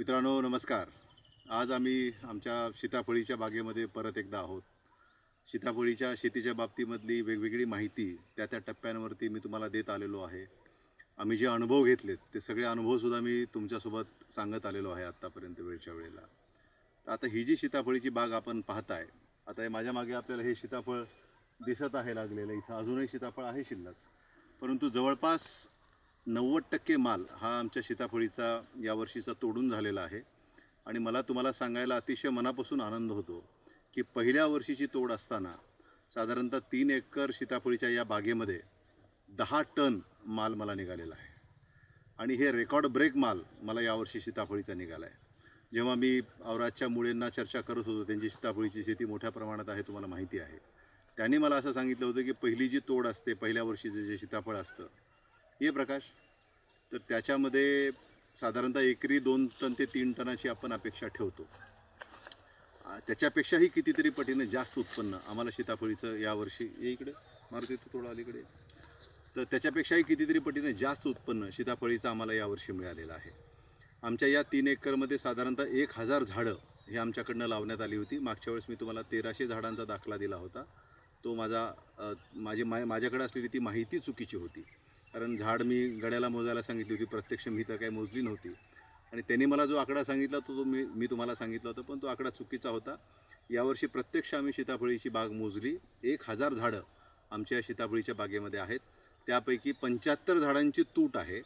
मित्रांनो नमस्कार. आज आम्ही आमच्या सीताफळीच्या बागेमध्ये परत एकदा आहोत. सीताफळीच्या शेतीच्या बाबतीमधली वेगवेगळी माहिती त्या त्या टप्प्यांवरती मी तुम्हाला देत आलेलो आहे. आम्ही जे अनुभव घेतलेत ते सगळे अनुभवसुद्धा मी तुमच्यासोबत सांगत आलेलो आहे आत्तापर्यंत वेळच्या वेळेला. तर आता ही जी सीताफळीची बाग आपण पाहताय आता हे माझ्या मागे आपल्याला हे सीताफळ दिसत आहे लागलेलं. इथं अजूनही सीताफळ आहे शिल्लक. परंतु जवळपास नव्वद टक्के माल हा आमच्या सीताफळीचा यावर्षीचा तोडून झालेला आहे. आणि मला तुम्हाला सांगायला अतिशय मनापासून आनंद होतो की पहिल्या वर्षीची तोड असताना साधारणतः तीन एकर सीताफळीच्या या बागेमध्ये दहा टन माल मला निघालेला आहे. आणि हे रेकॉर्ड ब्रेक माल मला यावर्षी सीताफळीचा निघाला आहे. जेव्हा मी औराजच्या मुळेंना चर्चा करत होतो त्यांची सीताफळीची शेती मोठ्या प्रमाणात आहे तुम्हाला माहिती आहे. त्यांनी मला असं सांगितलं होतं की पहिली जी तोड असते पहिल्या वर्षीचं जे सीताफळ असतं ये प्रकाश तर त्याच्यामध्ये साधारणतः एकरी दोन टन ते तीन टनाची आपण अपेक्षा ठेवतो. त्याच्यापेक्षाही कितीतरी पटीनं जास्त उत्पन्न आम्हाला सीताफळीचं यावर्षी ये इकडे मारुती तू थोडं अलीकडे. तर त्याच्यापेक्षाही कितीतरी पटीनं जास्त उत्पन्न सीताफळीचं आम्हाला यावर्षी मिळालेलं आहे. आमच्या या तीन एकरमध्ये साधारणतः एक हजार झाडं हे आमच्याकडनं लावण्यात आली होती. मागच्या वेळेस मी तुम्हाला तेराशे झाडांचा दाखला दिला होता. तो माझा माझी मा माझ्याकडे असलेली ती माहिती चुकीची होती. कारण झाड मी गड्याला मोजायला सांगितली होती प्रत्यक्ष मी तर काही मोजली नव्हती. आणि त्यांनी मला जो आकडा सांगितला तो तो मी मी तुम्हाला सांगितला होता पण तो आकडा चुकीचा होता. यावर्षी प्रत्यक्ष आम्ही सीताफळीची बाग मोजली. एक हजार झाडं आमच्या सीताफळीच्या बागेमध्ये आहेत. त्यापैकी पंच्याहत्तर झाडांची तूट आहे.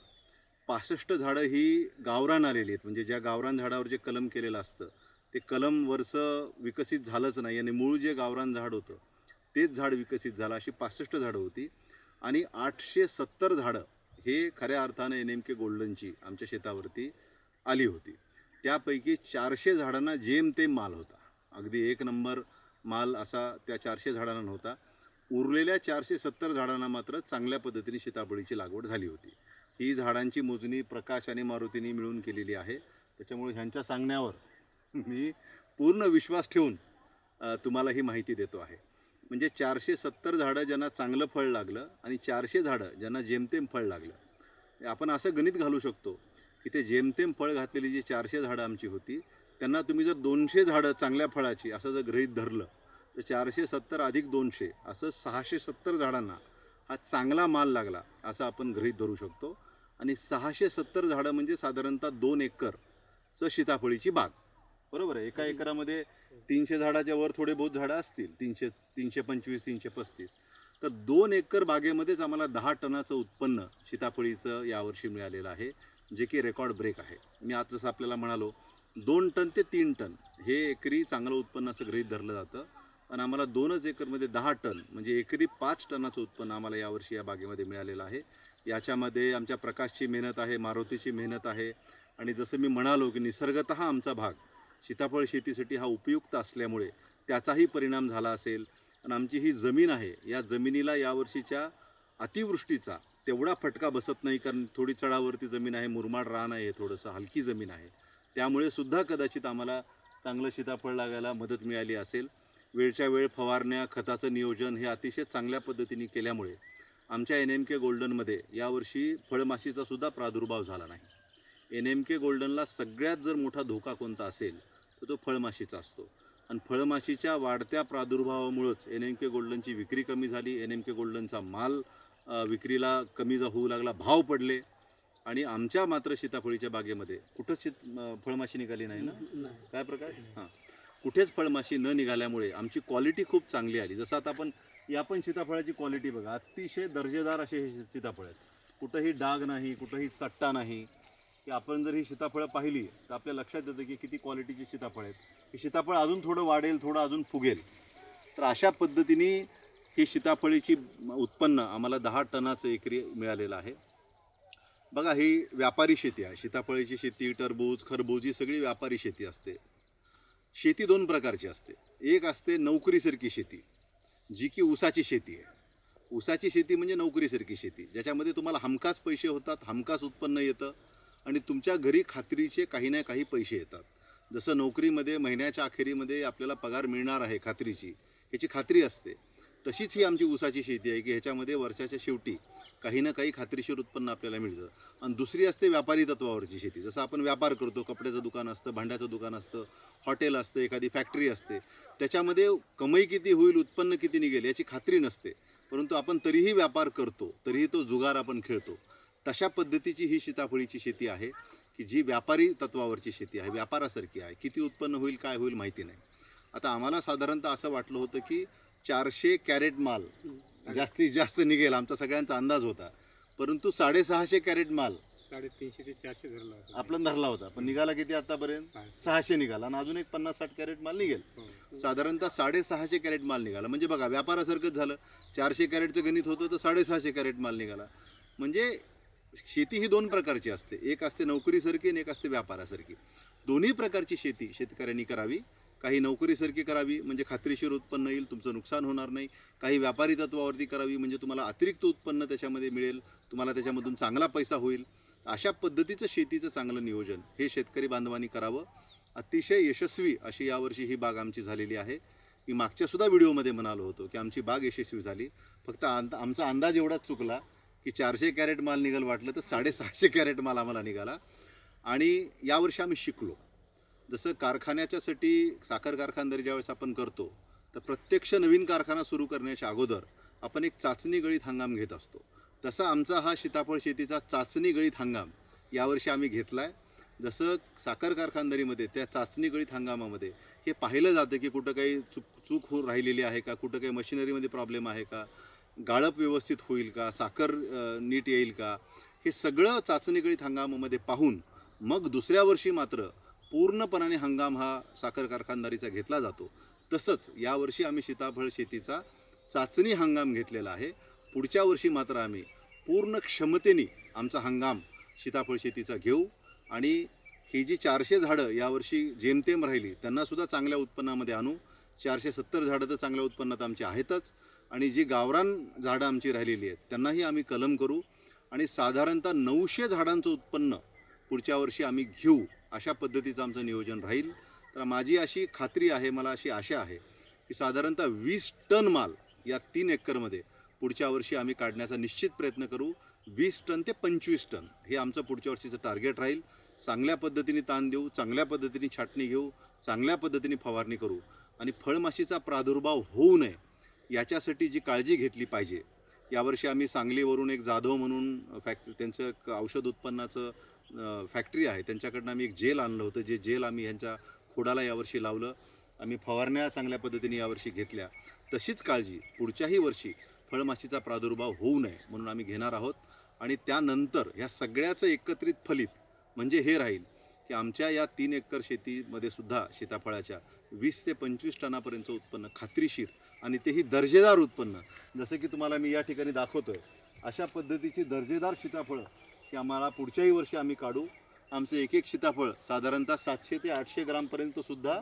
पासष्ट झाडं ही गावरान आलेली आहेत. म्हणजे ज्या गावरान झाडावर जे कलम केलेलं असतं ते कलम वरचं विकसित झालंच नाही. आणि मूळ जे गावरान झाड होतं तेच झाड विकसित झालं. अशी पासष्ट झाडं होती. आणि आठशे सत्तर झाडं हे खऱ्या अर्थाने नेमके गोल्डनची आमच्या शेतावरती आली होती. त्यापैकी चारशे झाडांना जेमतेम माल होता. अगदी एक नंबर माल असा त्या चारशे झाडांना नव्हता. उरलेल्या चारशे सत्तर झाडांना मात्र चांगल्या पद्धतीने सीताफळीची लागवड झाली होती. ही झाडांची मोजणी प्रकाश आणि मारुतीने मिळून केलेली आहे. त्याच्यामुळे ह्यांच्या सांगण्यावर मी पूर्ण विश्वास ठेवून तुम्हाला ही माहिती देतो आहे. म्हणजे चारशे सत्तर झाडं ज्यांना चांगलं फळ लागलं आणि चारशे झाडं ज्यांना जेमतेम फळ लागलं. आपण असं गणित घालू शकतो की ते जेमतेम फळ घातलेली जी चारशे झाडं आमची होती त्यांना तुम्ही जर दोनशे झाडं चांगल्या फळाची असं जर गृहीत धरलं तर चारशे सत्तर अधिक दोनशे असं सहाशे सत्तर झाडांना हा चांगला माल लागला असं आपण गृहीत धरू शकतो. आणि सहाशे सत्तर झाडं म्हणजे साधारणतः दोन एकरचं सीताफळीची बाग. बरोबर आहे? एका एकरामध्ये तीनशे झाडाच्या वर थोडे बहुत झाडं असतील तीनशे तीनशे पंचवीस तीनशे पस्तीस. तर दोन एकर बागेमध्येच आम्हाला दहा टनाचं उत्पन्न सीताफळीचं यावर्षी मिळालेलं आहे जे की रेकॉर्ड ब्रेक आहे. मी आज जसं आपल्याला म्हणालो दोन टन ते तीन टन हे एकरी चांगलं उत्पन्न असं गृहीत धरलं जातं. आणि आम्हाला दोनच एकरमध्ये दहा टन म्हणजे एकरी पाच टनाचं उत्पन्न आम्हाला यावर्षी या बागेमध्ये मिळालेलं आहे. याच्यामध्ये आमच्या प्रकाशची मेहनत आहे मारुतीची मेहनत आहे. आणि जसं मी म्हणालो की निसर्गत आमचा भाग सीताफळ शेतीसाठी हा उपयुक्त असल्यामुळे त्याचाही परिणाम झाला असेल. आणि आमची ही जमीन आहे या जमिनीला यावर्षीच्या अतिवृष्टीचा तेवढा फटका बसत नाही कारण थोडी चढावरती जमीन आहे मुरमाड रान आहे थोडंसं हलकी जमीन आहे. त्यामुळे सुद्धा कदाचित आम्हाला चांगलं सीताफळ लागायला मदत मिळाली असेल. वेळच्या वेळ फवारण्या खताचं नियोजन हे अतिशय चांगल्या पद्धतीने केल्यामुळे आमच्या एन एम के गोल्डनमध्ये यावर्षी फळमाशीचा सुद्धा प्रादुर्भाव झाला नाही. एन एम के गोल्डनला सगळ्यात जर मोठा धोका कोणता असेल तर तो फळमाशीचा असतो. आणि फळमाशीच्या वाढत्या प्रादुर्भावामुळंच एन एम के गोल्डनची विक्री कमी झाली. एन एम के गोल्डनचा माल विक्रीला कमी जा होऊ लागला भाव पडले. आणि आमच्या मात्र सीताफळीच्या बागेमध्ये कुठंच शीत फळमाशी निघाली नाही ना? काय प्रकाश? हां. कुठेच फळमाशी न निघाल्यामुळे आमची क्वालिटी खूप चांगली आली. जसं आता आपण या पण सीताफळाची क्वालिटी बघा. अतिशय दर्जेदार असे हे सीताफळ आहेत. कुठंही डाग नाही कुठंही चट्टा नाही. की आपण जर ही सीताफळं पाहिली तर आपल्या लक्षात येतं की किती क्वालिटीची सीताफळ आहेत. ही सीताफळ अजून थोडं वाढेल थोडं अजून फुगेल. तर अशा पद्धतीने ही सीताफळीची उत्पन्न आम्हाला दहा टनाचं एकरी मिळालेलं आहे. बघा ही व्यापारी शेती आहे. सीताफळीची शेती टरबूज खरबूज ही सगळी व्यापारी शेती असते. शेती दोन प्रकारची असते. एक असते नोकरीसारखी शेती जी की ऊसाची शेती आहे. ऊसाची शेती म्हणजे नोकरीसारखी शेती ज्याच्यामध्ये तुम्हाला हमखास पैसे होतात हमखास उत्पन्न येतं. आणि तुमच्या घरी खात्रीचे काही ना काही पैसे येतात. जसं नोकरीमध्ये महिन्याच्या अखेरीमध्ये आपल्याला पगार मिळणार आहे खात्रीची ह्याची खात्री असते. तशीच ही आमची ऊसाची शेती आहे की ह्याच्यामध्ये वर्षाच्या शेवटी काही ना काही खात्रीशीर उत्पन्न आपल्याला मिळतं. आणि दुसरी असते व्यापारी तत्वावरची शेती. जसं आपण व्यापार करतो कपड्याचं दुकान असतं भांड्याचं दुकान असतं हॉटेल असतं एखादी फॅक्टरी असते. त्याच्यामध्ये कमाई किती होईल उत्पन्न किती निघेल याची खात्री नसते. परंतु आपण तरीही व्यापार करतो तरीही तो जुगार आपण खेळतो. तशा पद्धतीची ही सीताफळीची शेती आहे की जी व्यापारी तत्वावरची शेती आहे व्यापारासारखी आहे. किती उत्पन्न होईल काय होईल माहिती नाही. आता आम्हाला साधारणतः असं वाटलं होतं की चारशे कॅरेट माल जास्तीत जास्त निघेल आमचा सगळ्यांचा अंदाज होता. परंतु साडेसहाशे कॅरेट माल साडेतीनशे ते चारशे धरला होता. आपण धरला होता. पण निघाला किती आतापर्यंत? सहाशे. सहाशे निघाला आणि अजून एक पन्नास साठ कॅरेट माल निघेल. हो. साधारणतः साडेसहाशे कॅरेट माल निघाला. म्हणजे बघा व्यापारासारखंच झालं. चारशे कॅरेटचं गणित होतं तर साडेसहाशे कॅरेट माल निघाला. म्हणजे शेती ही दोन प्रकारची असते. एक असते नोकरीसारखी आणि एक असते व्यापारासारखी. दोन्ही प्रकारची शेती शेतकऱ्यांनी करावी. काही नोकरीसारखी करावी म्हणजे खात्रीशीर उत्पन्न येईल तुमचं नुकसान होणार नाही. काही व्यापारी तत्वावरती करावी म्हणजे तुम्हाला अतिरिक्त उत्पन्न त्याच्यामध्ये मिळेल तुम्हाला त्याच्यामधून चांगला पैसा होईल. अशा पद्धतीचं शेतीचं चांगलं नियोजन हे शेतकरी बांधवांनी करावं. अतिशय यशस्वी अशी यावर्षी ही बाग आमची झालेली आहे. मी मागच्यासुद्धा व्हिडिओमध्ये म्हणालो होतो की आमची बाग यशस्वी झाली. फक्त अंद आमचा अंदाज एवढाच चुकला की चारशे कॅरेट माल निघाल वाटलं तर साडेसहाशे कॅरेट माल आम्हाला निघाला. आणि यावर्षी आम्ही शिकलो. जसं कारखान्याच्यासाठी साखर कारखानदारी ज्यावेळेस आपण करतो तर प्रत्यक्ष नवीन कारखाना सुरू करण्याच्या अगोदर आपण एक चाचणी गळीत हंगाम घेत असतो. तसा आमचा हा सीताफळ शेतीचा चाचणी गळीत हंगाम यावर्षी आम्ही घेतला आहे जसं साखर कारखानदारीमध्ये त्या चाचणी गळीत हंगामामध्ये हे पाहिलं जातं की कुठं काही चूक चूक होऊन राहिलेली आहे का? कुठं काही मशिनरीमध्ये प्रॉब्लेम आहे का? गाळप व्यवस्थित होईल का? साखर नीट येईल का? हे सगळं चाचणीकडीत हंगामामध्ये पाहून मग दुसऱ्या वर्षी मात्र पूर्णपणाने हंगाम हा साखर कारखानदारीचा घेतला जातो. तसंच यावर्षी आम्ही सीताफळ शेतीचा चाचणी हंगाम घेतलेला आहे. पुढच्या वर्षी मात्र आम्ही पूर्ण क्षमतेने आमचा हंगाम सीताफळ शेतीचा घेऊ आणि ही जी चारशे झाडं यावर्षी जेमतेम राहिली त्यांनासुद्धा चांगल्या उत्पन्नामध्ये आणू. चारशे सत्तर झाडं तर चांगल्या उत्पन्नात आमची आहेतच. आणि जी गावरान झाडं आमची राहिलेली आहेत त्यांनाही आम्ही कलम करू आणि साधारणतः नऊशे झाडांचं उत्पन्न पुढच्या वर्षी आम्ही घेऊ अशा पद्धतीचं आमचं नियोजन राहील. तर माझी अशी खात्री आहे मला अशी आशा आहे की साधारणतः वीस टन माल या तीन एकरमध्ये पुढच्या वर्षी आम्ही काढण्याचा निश्चित प्रयत्न करू. वीस टन ते पंचवीस टन हे आमचं पुढच्या वर्षीचं टार्गेट राहील. चांगल्या पद्धतीने ताण देऊ चांगल्या पद्धतीने छाटणी घेऊ चांगल्या पद्धतीने फवारणी करू आणि फळमाशीचा प्रादुर्भाव होऊ नये याच्यासाठी जी काळजी घेतली पाहिजे यावर्षी आम्ही सांगलीवरून एक जाधव म्हणून फॅक्ट त्यांचं एक औषध उत्पन्नाचं फॅक्टरी आहे. त्यांच्याकडनं आम्ही एक जेल आणलं होतं. जे जेल आम्ही ह्यांच्या खोडाला यावर्षी लावलं. आम्ही फवारण्या चांगल्या पद्धतीने यावर्षी घेतल्या. तशीच काळजी पुढच्याही वर्षी फळमाशीचा प्रादुर्भाव होऊ नये म्हणून आम्ही घेणार आहोत. आणि त्यानंतर ह्या सगळ्याचं एकत्रित फलित म्हणजे हे राहील. की आमच्या या तीन एकर शेतीमध्ये सुद्धा सीताफळाच्या वीस ते पंचवीस टनापर्यंतचं उत्पन्न खात्रीशीर आणि तेही दर्जेदार उत्पन्न जसं की तुम्हाला मी या ठिकाणी दाखवतोय अशा पद्धतीची दर्जेदार सीताफळं की आम्हाला पुढच्याही वर्षी आम्ही काढू. आमचं एक एक सीताफळ साधारणतः सातशे ते आठशे ग्रामपर्यंत सुद्धा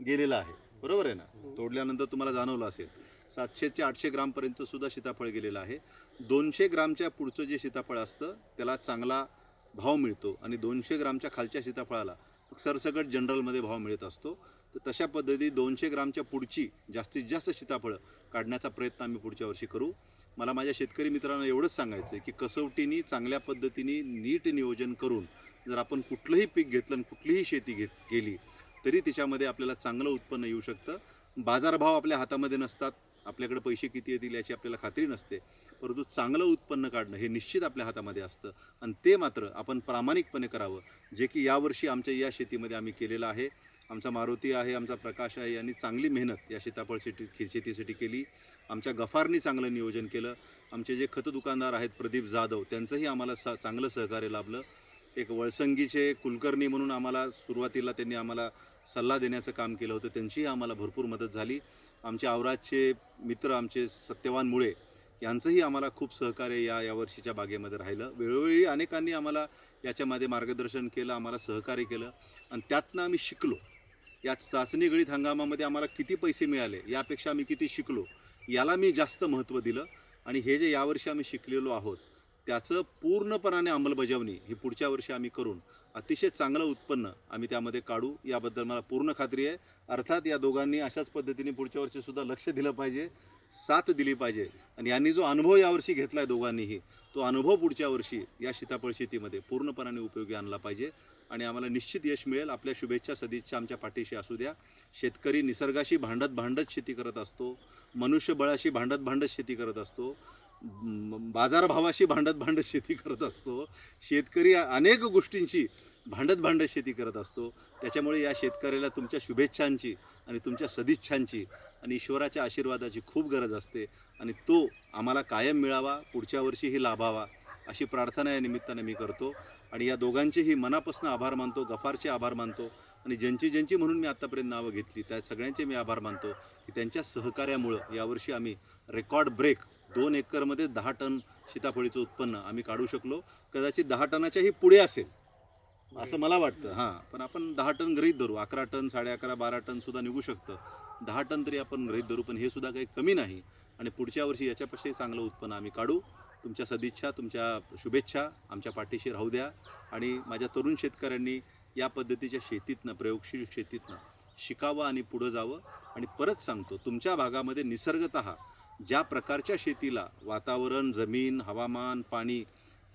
गेलेलं आहे. बरोबर आहे ना? तोडल्यानंतर तुम्हाला जाणवलं असेल सातशे ते आठशे ग्रामपर्यंत सुद्धा सीताफळ गेलेलं आहे. दोनशे ग्रामच्या पुढचं जे सीताफळ असतं त्याला चांगला भाव मिळतो आणि दोनशे ग्रामच्या खालच्या सीताफळाला सरसकट जनरलमध्ये भाव मिळत असतो. तर तशा पद्धती दोनशे ग्रामच्या पुढची जास्तीत जास्त सीताफळं काढण्याचा प्रयत्न आम्ही पुढच्या वर्षी करू. मला माझ्या शेतकरी मित्रांना एवढंच सांगायचं आहे की कसोटीनी चांगल्या पद्धतीने नीट नियोजन करून जर आपण कुठलंही पीक घेतलं आणि कुठलीही शेती घेत केली तरी त्याच्यामध्ये आपल्याला चांगलं उत्पन्न येऊ शकतं. बाजारभाव आपल्या हातामध्ये नसतात. आपल्याकडे पैसे किती येतील याची आपल्याला खात्री नसते. परंतु चांगलं उत्पन्न काढणं हे निश्चित आपल्या हातामध्ये असतं. आणि ते मात्र आपण प्रामाणिकपणे करावं. जे की यावर्षी आमच्या या शेतीमध्ये आम्ही केलेलं आहे. आमचा मारुती आहे आमचा प्रकाश आहे यांनी चांगली मेहनत या सीताफळ शेती शेतीसाठी केली. आमच्या गफारनी चांगलं नियोजन केलं. आमचे जे खत दुकानदार आहेत प्रदीप जाधव त्यांचंही आम्हाला स चांगलं सहकार्य लाभलं. एक वळसंगीचे कुलकर्णी म्हणून आम्हाला सुरुवातीला त्यांनी आम्हाला सल्ला देण्याचं काम केलं होतं. त्यांचीही आम्हाला भरपूर मदत झाली. आमचे आवराजचे मित्र आमचे सत्यवान मुळे यांचंही आम्हाला खूप सहकार्य या यावर्षीच्या बागेमध्ये राहिलं. वेळोवेळी अनेकांनी आम्हाला याच्यामध्ये मार्गदर्शन केलं आम्हाला सहकार्य केलं. आणि त्यातनं आम्ही शिकलो. या चाचणी गळीत हंगामामध्ये आम्हाला किती पैसे मिळाले यापेक्षा आम्ही किती शिकलो याला मी जास्त महत्त्व दिलं. आणि हे जे यावर्षी आम्ही शिकलेलो आहोत त्याचं पूर्णपणाने अंमलबजावणी ही पुढच्या वर्षी आम्ही करून अतिशय चांगलं उत्पन्न आम्ही त्यामध्ये काढू. याबद्दल मला पूर्ण खात्री आहे. अर्थात या दोघांनी अशाच पद्धतीने पुढच्या वर्षीसुद्धा लक्ष दिलं पाहिजे साथ दिली पाहिजे. आणि यांनी जो अनुभव यावर्षी घेतला आहे दोघांनीही तो अनुभव पुढच्या वर्षी या सीताफळ शेतीमध्ये पूर्णपणाने उपयोगी आणला पाहिजे. आणि आम्हाला निश्चित यश मिळेल. आपल्या शुभेच्छा सदिच्छा आमच्या पाठीशी असू द्या. शेतकरी निसर्गाशी भांडत भांडत शेती करत असतो. मनुष्यबळाशी भांडत भांडत शेती करत असतो. बाजारभावाशी भांडत भांडत शेती करत असतो. शेतकरी अनेक गोष्टींची भांडत भांडत शेती करत असतो. त्याच्यामुळे या शेतकऱ्याला तुमच्या शुभेच्छांची आणि तुमच्या सदिच्छांची आणि ईश्वराच्या आशीर्वादाची खूप गरज असते आणि तो आम्हाला कायम मिळावा पुढच्या वर्षीही लाभावा अशी प्रार्थना या निमित्ताने मी करतो. आणि या दोघांचेही मनापासून आभार मानतो गफारचे आभार मानतो. आणि ज्यांची ज्यांची म्हणून मी आत्तापर्यंत नावं घेतली त्या सगळ्यांचे मी आभार मानतो की त्यांच्या सहकार्यामुळं यावर्षी आम्ही रेकॉर्ड ब्रेक दोन एकरमध्ये दहा टन सीताफळीचं उत्पन्न आम्ही काढू शकलो. कदाचित दहा टनाच्याही पुढे असेल असं मला वाटतं. हां पण आपण दहा टन गृहीत धरू. अकरा टन साडे अकरा बारा टन सुद्धा निघू शकतं. दहा टन तरी आपण गृहीत धरू पण हे सुद्धा काही कमी नाही. आणि पुढच्या वर्षी याच्यापेक्षाही चांगलं उत्पन्न आम्ही काढू. तुमच्या सदिच्छा तुमच्या शुभेच्छा आमच्या पाठीशी राहू द्या. आणि माझ्या तरुण शेतकऱ्यांनी या पद्धतीच्या शेतीतनं प्रयोगशील शेतीतनं शिकावं आणि पुढं जावं आणि परत सांगतो तुमच्या भागामध्ये निसर्गतः ज्या प्रकारच्या शेतीला वातावरण जमीन हवामान पाणी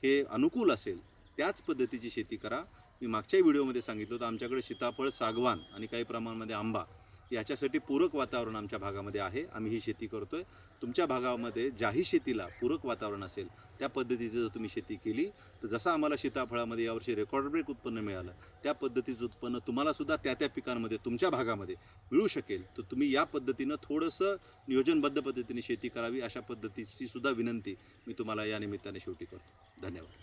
हे अनुकूल असेल त्याच पद्धतीची शेती करा. मी मागच्या व्हिडिओमध्ये सांगितलं होतं आमच्याकडे सीताफळ सागवान आणि काही प्रमाणामध्ये आंबा याच्यासाठी पूरक वातावरण आमच्या भागामध्ये आहे. आम्ही ही शेती करतोय. तुमच्या भागामध्ये ज्याही शेतीला पूरक वातावरण असेल त्या पद्धतीची जर तुम्ही शेती केली तर जसं आम्हाला सीताफळामध्ये यावर्षी रेकॉर्ड ब्रेक उत्पन्न मिळालं त्या पद्धतीचं उत्पन्न तुम्हाला सुद्धा त्या त्या पिकांमध्ये तुमच्या भागामध्ये मिळू शकेल. तर तुम्ही या पद्धतीनं थोडंसं नियोजनबद्ध पद्धतीने शेती करावी अशा पद्धतीची सुद्धा विनंती मी तुम्हाला या निमित्ताने शेवटी करतो. धन्यवाद.